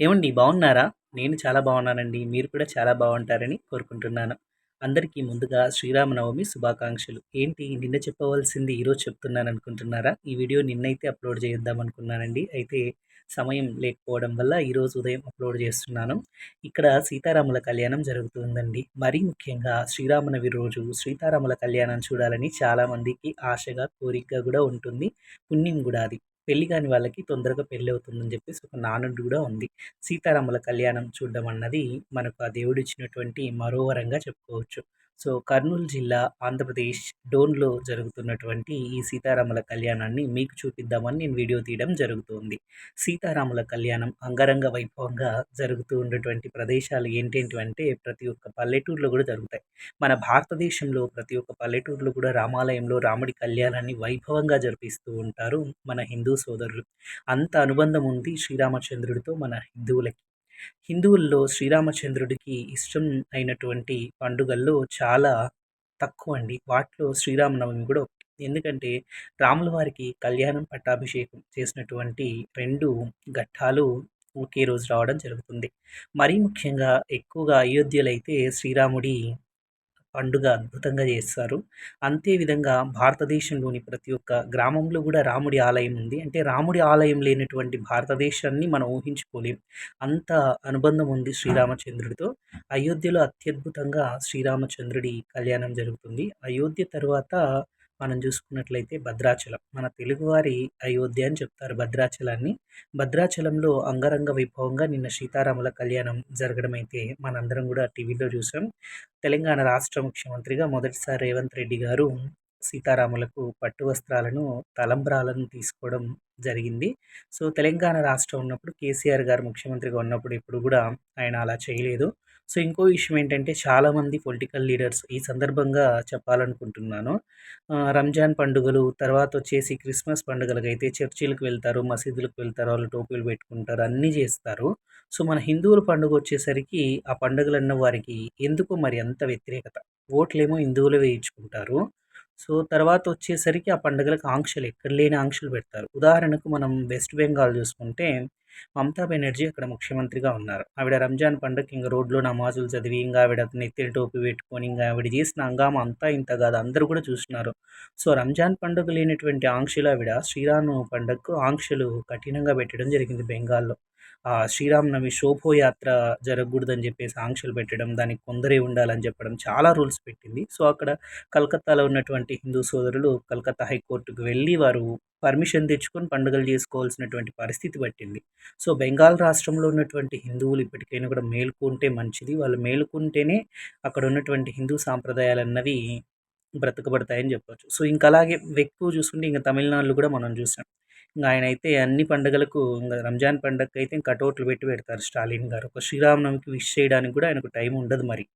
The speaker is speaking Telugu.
ఏమండి బాగున్నారా? నేను చాలా బాగున్నానండి. మీరు కూడా చాలా బాగుంటారని కోరుకుంటున్నాను. అందరికీ ముందుగా శ్రీరామనవమి శుభాకాంక్షలు. ఏంటి నిన్న చెప్పవలసింది ఈరోజు చెప్తున్నాను అనుకుంటున్నారా ఈ వీడియో నిన్నైతే అప్లోడ్ చేద్దామనుకున్నానండి. అయితే సమయం లేకపోవడం వల్ల ఈరోజు ఉదయం అప్లోడ్ చేస్తున్నాను. ఇక్కడ సీతారాముల కళ్యాణం జరుగుతుందండి. మరీ ముఖ్యంగా శ్రీరామనవి రోజు సీతారాముల కళ్యాణం చూడాలని చాలామందికి ఆశగా, కోరికగా కూడా ఉంటుంది. పుణ్యం కూడా అది. పెళ్ళి కాని వాళ్ళకి తొందరగా పెళ్ళి అవుతుందని చెప్పేసి ఒక నానుడు కూడా ఉంది. సీతారాముల కళ్యాణం చూడడం అన్నది మనకు ఆ దేవుడు ఇచ్చినటువంటి మరో వరంగా చెప్పుకోవచ్చు. సో కర్నూలు జిల్లా ఆంధ్రప్రదేశ్ డోన్‌లో జరుగుతున్నటువంటి ఈ సీతారాముల కళ్యాణాన్ని మీకు చూపిద్దామని నేను వీడియో తీయడం జరుగుతుంది. సీతారాముల కళ్యాణం అంగరంగ వైభవంగా జరుగుతూ ఉన్నటువంటి ప్రదేశాలు ఏంటేంటివంటే ప్రతి ఒక్క పల్లెటూరులో కూడా జరుగుతాయి. మన భారతదేశంలో ప్రతి ఒక్క పల్లెటూరులో కూడా రామాలయంలో రాముడి కళ్యాణాన్ని వైభవంగా జరిపిస్తూ ఉంటారు మన హిందూ సోదరులు. అంత అనుబంధం ఉంది శ్రీరామచంద్రుడితో మన హిందువులకి. హిందువుల్లో శ్రీరామచంద్రుడికి ఇష్టం అయినటువంటి పండుగల్లో చాలా తక్కువ అండి వాటిలో శ్రీరామనవమి కూడా ఒకటి. ఎందుకంటే రాముల వారికి కళ్యాణం, పట్టాభిషేకం చేసినటువంటి రెండు ఘట్టాలు ఒకే రోజు రావడం జరుగుతుంది. మరీ ముఖ్యంగా ఎక్కువగా అయోధ్యలో అయితే శ్రీరాముడి పండుగ అద్భుతంగా చేస్తారు. అంతే విధంగా భారతదేశంలోని ప్రతి ఒక్క గ్రామంలో కూడా రాముడి ఆలయం ఉంది. అంటే రాముడి ఆలయం లేనటువంటి భారతదేశాన్ని మనం ఊహించుకోలేం. అంత అనుబంధం ఉంది శ్రీరామచంద్రుడితో. అయోధ్యలో అత్యద్భుతంగా శ్రీరామచంద్రుడి కళ్యాణం జరుగుతుంది. అయోధ్య తరువాత మనం చూసుకున్నట్లయితే భద్రాచలం. మన తెలుగువారి అయోధ్య అని చెప్తారు భద్రాచలాన్ని. భద్రాచలంలో అంగరంగ వైభవంగా నిన్న సీతారాముల కళ్యాణం జరగడం అయితే మనందరం కూడా టీవీలో చూసాం. తెలంగాణ రాష్ట్ర ముఖ్యమంత్రిగా మొదటిసారి రేవంత్ రెడ్డి గారు సీతారాములకు పట్టు వస్త్రాలను, తలంబ్రాలను తీసుకోవడం జరిగింది. సో తెలంగాణ రాష్ట్రం ఉన్నప్పుడు కేసీఆర్ గారు ముఖ్యమంత్రిగా ఉన్నప్పుడు ఇప్పుడు కూడా ఆయన అలా చేయలేదు. సో ఇంకో విషయం ఏంటంటే చాలామంది పొలిటికల్ లీడర్స్ ఈ సందర్భంగా చెప్పాలనుకుంటున్నాను. రంజాన్ పండుగలు తర్వాత వచ్చేసి క్రిస్మస్ పండుగలకైతే చర్చిలకు వెళ్తారు, మసీదులకు వెళ్తారు. వాళ్ళు టోపీలు పెట్టుకుంటారు. అన్నీ చేస్తారు. సో మన హిందువుల పండుగ వచ్చేసరికి ఆ పండుగలు అన్న వారికి ఎందుకో మరి అంత వ్యతిరేకత. ఓట్లేమో హిందువులు వేయించుకుంటారు. సో తర్వాత వచ్చేసరికి ఆ పండుగలకు ఆంక్షలు ఎక్కడ లేని ఆంక్షలు పెడతారు. ఉదాహరణకు మనం వెస్ట్ బెంగాల్ చూసుకుంటే మమతా బెనర్జీ అక్కడ ముఖ్యమంత్రిగా ఉన్నారు. ఆవిడ రంజాన్ పండగకి ఇంకా రోడ్‌లో నమాజులు చదివి ఇంకా ఆవిడ నెత్తిన టోపీ పెట్టుకొని ఇంకా ఆవిడ చేసిన హంగామా అంతా ఇంత కాదు. అందరూ కూడా చూస్తున్నారు సో రంజాన్ పండుగ లేనటువంటి ఆంక్షలు ఆవిడ శ్రీరాము పండుగకు ఆంక్షలు కఠినంగా పెట్టడం జరిగింది బెంగాల్‌లో. ఆహ్, శ్రీరామనవమి శోభోయాత్ర జరగకూడదని చెప్పేసి ఆంక్షలు పెట్టడం, దానికి కొందరే ఉండాలని చెప్పడం చాలా రూల్స్ పెట్టింది. సో అక్కడ కలకత్తాలో ఉన్నటువంటి హిందూ సోదరులు కలకత్తా హైకోర్టుకు వెళ్ళి వారు పర్మిషన్ తెచ్చుకొని పండుగలు చేసుకోవాల్సినటువంటి పరిస్థితి పట్టింది. సో బెంగాల్ రాష్ట్రంలో ఉన్నటువంటి హిందువులు ఇప్పటికైనా కూడా మేలుకుంటే మంచిది. వాళ్ళు మేలుకుంటేనే అక్కడ ఉన్నటువంటి హిందూ సాంప్రదాయాలన్నవి బ్రతకబడతాయని చెప్పొచ్చు. సో ఇంకా అలాగే ఎక్కువ చూసుకుంటే ఇంకా తమిళనాడులో కూడా మనం చూసాం. ఇంకా ఆయన అయితే అన్ని పండుగలకు ఇంకా రంజాన్ పండగకైతే కటౌట్లు పెట్టి పెడతారు స్టాలిన్ గారు. ఒక శ్రీరామనవమికి విష్ చేయడానికి కూడా ఆయనకు టైం ఉండదు మరి.